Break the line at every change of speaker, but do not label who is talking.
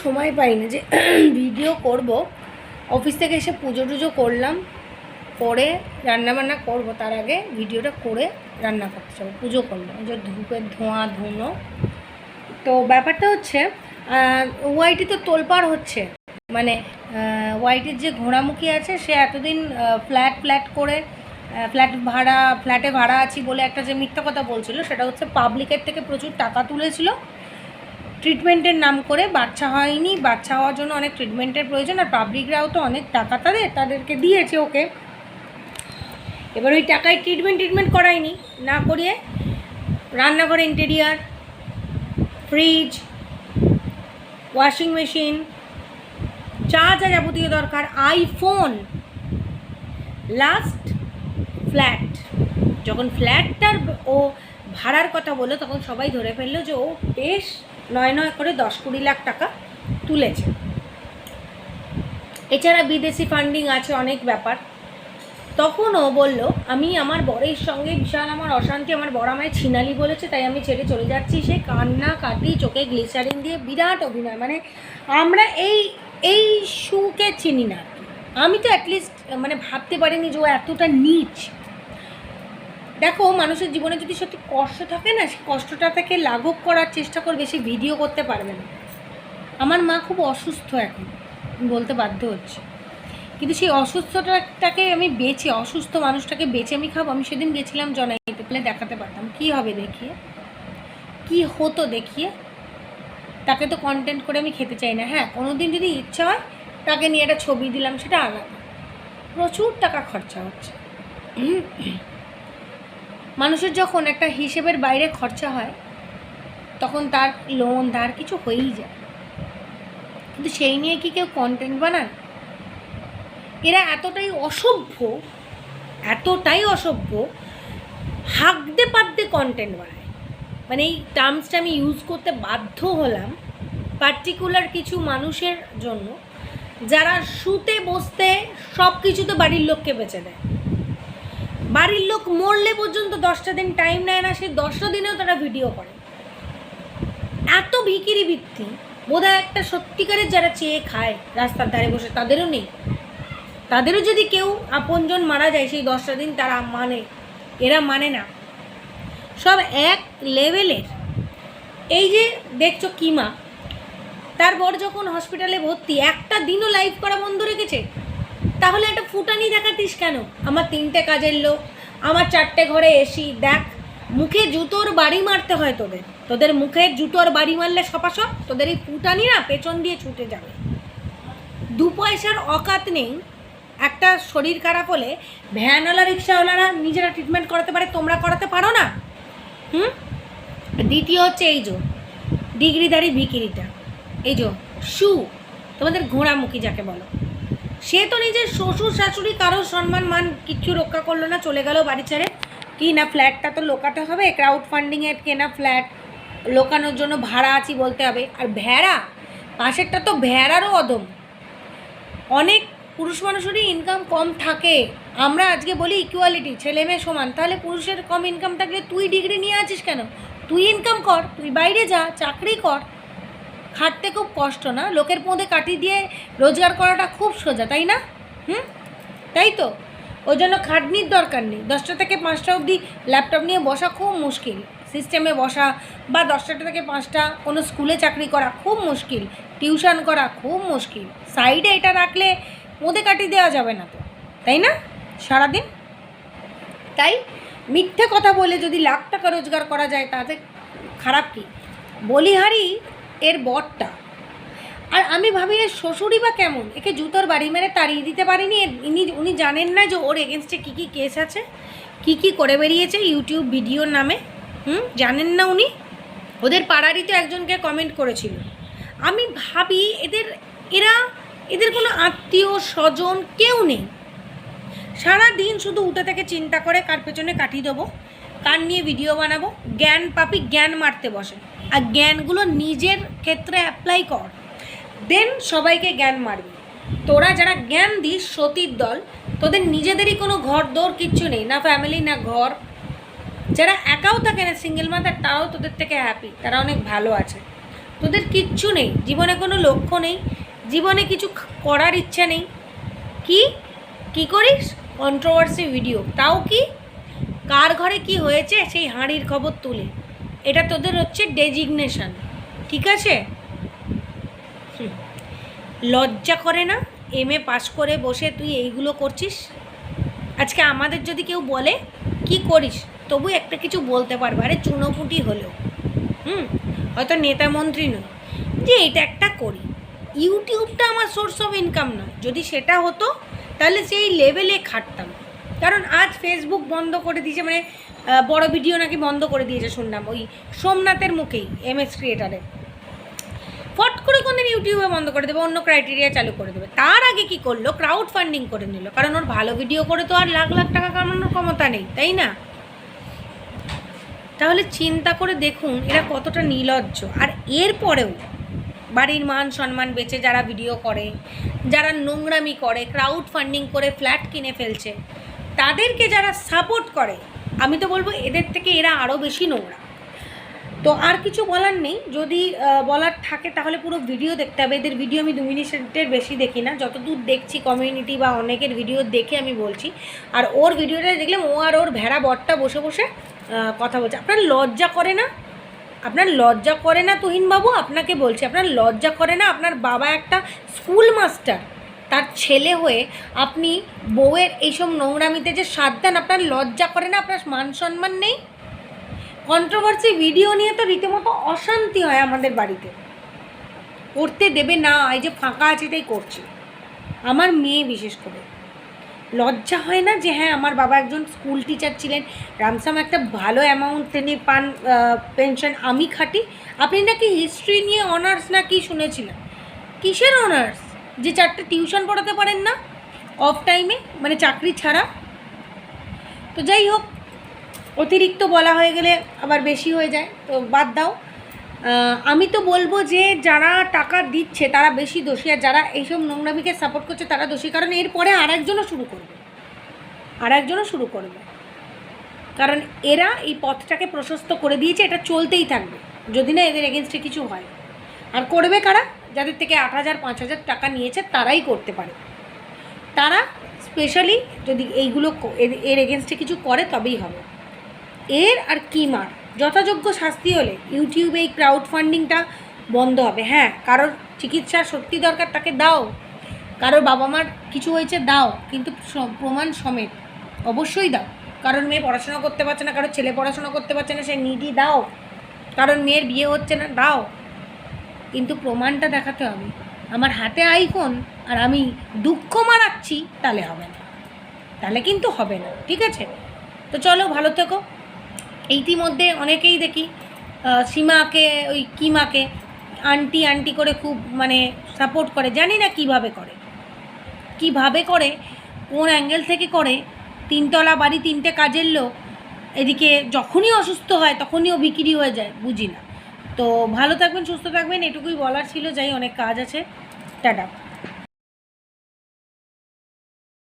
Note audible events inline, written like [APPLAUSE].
সময় পাই না যে [CLEARS THROAT] ভিডিও করব। অফিস থেকে এসে পুজো টুজো করলাম। করে রান্নাবান্না করব, তার আগে ভিডিওটা করে রান্না করতে যাব, পুজো করলাম যে ধূপের ধোঁয়া, ধুনো। তো ব্যাপারটা হচ্ছে ওয়াইটি তো তোলপাড় হচ্ছে। মানে ওয়াইটির যে ঘোড়ামুখী আছে, সে এতদিন ফ্ল্যাট ফ্ল্যাট করে ফ্ল্যাট ভাড়া, ফ্ল্যাটে ভাড়া আছি বলে একটা যে মিথ্যা কথা বলছিল, সেটা হচ্ছে পাবলিকের থেকে প্রচুর টাকা তুলেছিল। ট্রিটমেন্টের নাম করে বাচ্চা হয়নি, বাচ্চা হওয়ার জন্য অনেক ট্রিটমেন্টের প্রয়োজন আর পাবলিকরাও তো অনেক টাকা তাদের, তাদেরকে দিয়েছে ওকে। এবার ওই টাকায় ট্রিটমেন্ট ট্রিটমেন্ট করায়নি, না করিয়ে রান্নাঘরে ইন্টেরিয়ার ফ্রিজ ওয়াশিং মেশিন যা যা যাবতীয় দরকার আইফোন লাস্ট ফ্ল্যাট যখন ফ্ল্যাটটার ও ভাড়ার কথা বলল, তখন সবাই ধরে ফেলল যে ও বেশ নয় নয় করে দশ কুড়ি লাখ টাকা তুলেছে। এছাড়া বিদেশি ফান্ডিং আছে, অনেক ব্যাপার। তখনও বলল, আমি আমার বরের সঙ্গে বিশাল আমার অশান্তি, আমার বড় আমায় ছিনালি বলেছে, তাই আমি ছেড়ে চলে যাচ্ছি। সে কান্না কাটি চোখে গ্লিসারিন দিয়ে বিরাট অভিনয়। মানে আমরা এই এই শুকে চিনি না আমি তো অ্যাটলিস্ট মানে ভাবতে পারিনি যে ও এতটা নিচ। দেখো, মানুষের জীবনে যদি সত্যি কষ্ট থাকে না সেই কষ্টটা থেকে লাঘব করার চেষ্টা করবে, সে ভিডিও করতে পারবে না। আমার মা খুব অসুস্থ এখন বলতে বাধ্য হচ্ছে। কিন্তু সেই অসুস্থতাটাকে আমি বেঁচে অসুস্থ মানুষটাকে বেঁচে আমি খাব। আমি সেদিন গেছিলাম জনাইতে পেলে দেখাতে পারতাম, কি হবে দেখিয়ে? কি হতো দেখিয়ে? তাকে তো কন্টেন্ট করে আমি খেতে চাই না। হ্যাঁ কোনো দিন যদি ইচ্ছা হয়, তাকে নিয়ে একটা ছবি দিলাম, সেটা আলাদা। প্রচুর টাকা খরচা হচ্ছে। মানুষের যখন একটা হিসেবের বাইরে খরচা হয়, তখন তার লোন ধার কিছু হয়েই যায়। কিন্তু সেই নিয়ে কি কেউ কন্টেন্ট বানায়? এরা এতটাই অসভ্য এতটাই অসভ্য, হাঁকতে পাততে কন্টেন্ট বানায়। মানে এই টার্মসটা আমি ইউজ করতে বাধ্য হলাম পার্টিকুলার কিছু মানুষের জন্য, যারা শুতে, বসতে সব কিছুতে বাড়ির লোককে বেঁচে দেয়। বাড়ির লোক মরলে পর্যন্ত দশটা দিন টাইম নেয় না, সেই দশটা দিনেও তারা ভিডিও করে। এত ভিকিরি বৃত্তি বোধহয় একটা সত্যিকারের যারা চেয়ে খায় রাস্তার ধারে বসে, তাদেরও নেই। তাদেরও যদি কেউ আপনজন মারা যায়, সেই দশটা দিন তারা মানে এরা মানে না। সব এক লেভেলের এই যে দেখছ কিমা, তার বর যখন হসপিটালে ভর্তি, একটা দিনও লাইভ করা বন্ধ রেখেছে? তাহলে একটা ফুটানি দেখাতিস কেন? আমার তিনটে কাজের লোক, আমার চারটে ঘরে এসি দেখ, মুখে জুতোর বাড়ি মারতে হয় তোদের। তোদের মুখে জুতোর বাড়ি মারলে সপাসপ, তোদের এই ফুটানি না পেছন দিয়ে ছুটে যাবে। দু পয়সার অকাত নেই, একটা শরীর খারাপ হলে ভ্যানওয়ালা, রিক্সাওয়ালারা নিজেরা ট্রিটমেন্ট করাতে পারে, তোমরা করাতে পারো না? হুম? দ্বিতীয় হচ্ছে এই যে, ডিগ্রিধারী ভিকিরিটা। এই যে, শু, তোমাদের ঘোড়ামুখী যাকে বলো। সে তো নিজের শ্বশুর শাশুড়ি কারোর সম্মান মান কিচ্ছু রক্ষা করল না, চলে গেল বাড়ি ছেড়ে। কি না ফ্ল্যাটটা তো লোকাতে হবে ক্রাউড ফান্ডিংয়ের কেনা ফ্ল্যাট, লোকানোর জন্য ভাড়া আছি বলতে হবে। আর ভেড়া, পাশেরটা তো ভেড়ারও অদম। অনেক পুরুষ মানুষেরই ইনকাম কম থাকে। আমরা আজকে বলি ইকুয়ালিটি ছেলে মেয়ে সমান। তাহলে পুরুষের কম ইনকাম থাকলে তুই ডিগ্রি নিয়ে আছিস কেন? তুই ইনকাম কর, তুই বাইরে যা, চাকরি কর। খাটতে খুব কষ্ট না, লোকের পোঁদে কাটি দিয়ে রোজগার করাটা খুব সোজা, তাই না? হুম? তাই তো? ওই জন্য খাটনির দরকার নেই। দশটা থেকে পাঁচটা অবধি ল্যাপটপ নিয়ে বসা খুব মুশকিল। সিস্টেমে বসা বা দশটা থেকে পাঁচটা কোনো স্কুলে চাকরি করা খুব মুশকিল। টিউশন করা খুব মুশকিল। সাইডে এটা রাখলে মোদে কাটি দেওয়া যাবে না তো, তাই না? সারাদিন? তাই মিথ্যে কথা বলে যদি লাখ টাকা রোজগার করা যায়, তাতে খারাপ কি? বলিহারি এর বরটা। আর আমি ভাবি, এর শ্বশুরই বা কেমন? একে জুতোর বাড়ি মেরে তাড়িয়ে দিতে পারিনি। ইনি, উনি জানেন না যে ওর এগেনস্টে কী কী কেস আছে, কী কী করে বেরিয়েছে ইউটিউব ভিডিওর নামে। হুম? জানেন না উনি? ওদের পাড়ারই তো একজনকে কমেন্ট করেছিল। আমি ভাবি, এদের, এরা, এদের কোনো আত্মীয় স্বজন কেউ নেই। সারা দিন শুধু উঠে থেকে চিন্তা করে কার পেছনে কাটিয়ে দেবো কার নিয়ে ভিডিও বানাবো। জ্ঞান পাপি জ্ঞান মারতে বসে। আর জ্ঞানগুলো নিজের ক্ষেত্রে অ্যাপ্লাই কর। দেন সবাইকে জ্ঞান মারবি। তোরা যারা জ্ঞান দিস, সতীর দল, তোদের নিজেদেরই কোনো ঘর দৌড় কিচ্ছু নেই, না ফ্যামিলি না ঘর। যারা একাও থাকে না সিঙ্গেল মাদার তারাও তোদের থেকে হ্যাপি তারা অনেক ভালো আছে। তোদের কিচ্ছু নেই। জীবনে কোনো লক্ষ্য নেই। জীবনে কিছু করার ইচ্ছা নেই। কি? কি করিস? কন্ট্রোভার্সি ভিডিও তাও কি? কার ঘরে কি হয়েছে সেই হাঁড়ির খবর তুলে। এটা তোদের হচ্ছে ডেজিগনেশন, ঠিক আছে। লজ্জা করে না? এম এ পাস করে বসে তুই এইগুলো করছিস? আজকে আমাদের যদি কেউ বলে, কি করিস? তবু একটা কিছু বলতে পারবে। আরে চুনোপুটি হলেও। হুম? হয়তো নেতা মন্ত্রী নয়। যে এটা একটা করি। ইউটিউবটা আমার সোর্স অফ ইনকাম নয়। যদি সেটা হতো, তাহলে সেই লেভেলে খাটতাম। কারণ আজ ফেসবুক বন্ধ করে দিয়েছে মানে বড় ভিডিও নাকি বন্ধ করে দিয়েছে শুনলাম, ওই সোমনাথের মুখেই এম এস ক্রিয়েটারের ফট করে কোনদিন ইউটিউবে বন্ধ করে দেবে, অন্য ক্রাইটেরিয়া চালু করে দেবে। তার আগে কি করল? ক্রাউড ফান্ডিং করে নিল। কারণ ওর ভালো ভিডিও করে তো আর লাখ লাখ টাকা কামানোর ক্ষমতা নেই, তাই না? তাহলে চিন্তা করে দেখুন, এরা কতটা নির্লজ্জ। আর এরপরেও বাড়ির মান সম্মান বেচে যারা ভিডিও করে, যারা নোংরামি করে ক্রাউড ফান্ডিং করে ফ্ল্যাট কিনে ফেলছে তাদেরকে যারা সাপোর্ট করে, আমি তো বলব এদের থেকে এরা আরও বেশি নোংরা। তো আর কিছু বলার নেই, যদি বলার থাকে তাহলে পুরো ভিডিও দেখতে হবে। এদের ভিডিও আমি দু মিনিটের বেশি দেখি না। যতদূর দেখছি কমিউনিটি বা অনেকের ভিডিও দেখে আমি বলছি। আর ওর ভিডিওটা দেখলাম ও আর ওর ভেড়া বটটা বসে বসে কথা বলছে। আপনার লজ্জা করে না? আপনার লজ্জা করে না তুহিনবাবু? আপনাকে বলছি, আপনার লজ্জা করে না? আপনার বাবা একটা স্কুল মাস্টার তার ছেলে হয়ে আপনি বউয়ের এইসব নোংরামিতে যে সাথ দেন আপনার লজ্জা করে না, আপনার মান সম্মান নেই? কন্ট্রোভার্সি ভিডিও নিয়ে তো রীতিমতো অশান্তি হয় আমাদের বাড়িতে। করতে দেবে না, এই যে ফাঁকা আছে তাই করছে। আমার মেয়ে বিশেষ করে। লজ্জা হয় না যে হ্যাঁ আমার বাবা একজন স্কুল টিচার ছিলেন। রামসাম একটা ভালো অ্যামাউন্ট তিনি পান পেনশন আমি খাটি। আপনি নাকি হিস্ট্রি নিয়ে অনার্স না কি শুনেছিলেন? কিসের অনার্স যে চারটে টিউশন পড়াতে পারেন না অফ টাইমে মানে চাকরি ছাড়া। তো যাই হোক, অতিরিক্ত বলা হয়ে গেলে আবার বেশি হয়ে যায়, তো বাদ দাও। আমি তো বলব যে যারা টাকা দিচ্ছে, তারা বেশি দোষী। আর যারা এইসব নোংরামিকে সাপোর্ট করছে, তারা দোষী। কারণ এরপরে আর একজনও শুরু করবে। আর একজনও শুরু করবে। কারণ এরা এই পথটাকে প্রশস্ত করে দিয়েছে, এটা চলতেই থাকবে। যদি না এদের এগেনস্টে কিছু হয়। আর করবে কারা? যাদের থেকে আট হাজার, পাঁচ হাজার টাকা নিয়েছে তারাই করতে পারে। তারা স্পেশালি যদি এইগুলো এর- এগেনস্টে কিছু করে তবেই হবে। এর আর কি মার? যথাযোগ্য শাস্তি হলে ইউটিউবে এই ক্রাউড ফান্ডিংটা বন্ধ হবে। হ্যাঁ কারোর চিকিৎসা সত্যি দরকার তাকে দাও। কারোর বাবা মার কিছু হয়েছে দাও, কিন্তু প্রমাণ সমেত অবশ্যই দাও। কারণ মেয়ে পড়াশোনা করতে পারছে না, কারোর ছেলে পড়াশোনা করতে পারছে না, সে নিডি দাও। কারণ মেয়ের বিয়ে হচ্ছে না, দাও। কিন্তু প্রমাণটা দেখাতে হবে। আমার হাতে আইফোন আর আমি দুঃখ মারাচ্ছি, তাহলে হবে না। তাহলে কিন্তু হবে না, ঠিক আছে? তো চলো, ভালো থেকো। ইতিমধ্যে অনেকেই দেখি সীমাকে, ওই কিমাকে আন্টি আন্টি করে খুব মানে সাপোর্ট করে। জানি না কীভাবে করে। কীভাবে করে, কোন অ্যাঙ্গেল থেকে করে, তিনতলা বাড়ি, তিনটে কাজের লোক, এদিকে যখনই অসুস্থ হয়, তখনই ও বিক্রি হয়ে যায়, বুঝি না। তো ভালো থাকবেন সুস্থ থাকবেন এটুকুই বলার ছিল। যাই অনেক কাজ আছে। টাটা।